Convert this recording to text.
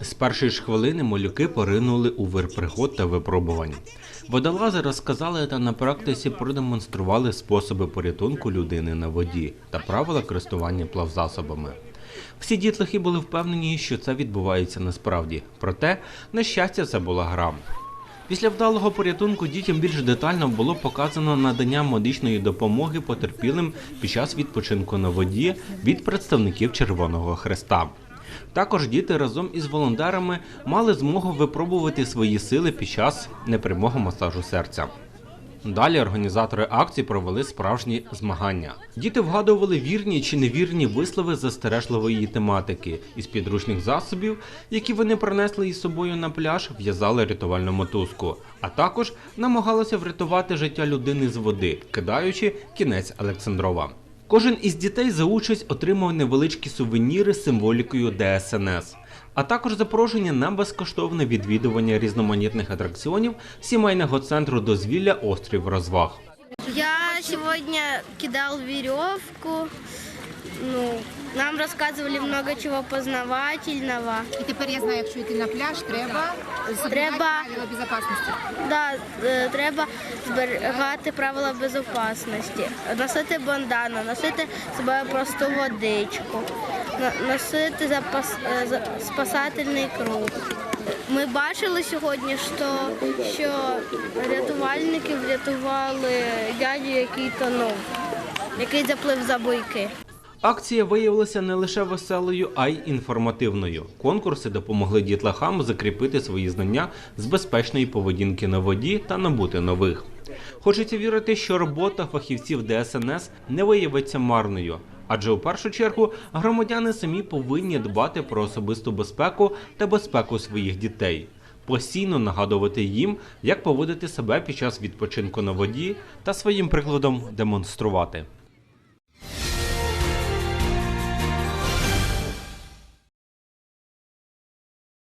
З першої ж хвилини малюки поринули у вир пригод та випробувань. Водолази розказали та на практиці продемонстрували способи порятунку людини на воді та правила користування плавзасобами. Всі дітлахи були впевнені, що це відбувається насправді. Проте, на щастя, це була гра. Після вдалого порятунку дітям більш детально було показано надання медичної допомоги потерпілим під час відпочинку на воді від представників Червоного Хреста. Також діти разом із волонтерами мали змогу випробувати свої сили під час непрямого масажу серця. Далі організатори акції провели справжні змагання. Діти вгадували вірні чи невірні вислови застережливої тематики із підручних засобів, які вони принесли із собою на пляж, в'язали рятувальну мотузку, а також намагалися врятувати життя людини з води, кидаючи кінець Олександрова. Кожен із дітей за участь отримав невеличкі сувеніри з символікою ДСНС, а також запрошення на безкоштовне відвідування різноманітних атракціонів сімейного центру дозвілля Острів розваг. Я сьогодні кидав вірьовку, Ну, нам рассказывали много чего познавательного. І тепер я знаю, якщо йти на пляж, треба Треба. правила безпечності. Да, е, треба зберігати правила безпечності, носити бандану, носити з собою просту водичку, носити запас, е, спасательний круг. Ми бачили сьогодні, що, що рятувальники врятували дядю, який тонув, який заплив за буйки. Акція виявилася не лише веселою, а й інформативною. Конкурси допомогли дітлахам закріпити свої знання з безпечної поведінки на воді та набути нових. Хочеться вірити, що робота фахівців ДСНС не виявиться марною, адже у першу чергу громадяни самі повинні дбати про особисту безпеку та безпеку своїх дітей. Постійно нагадувати їм, як поводити себе під час відпочинку на воді та своїм прикладом демонструвати.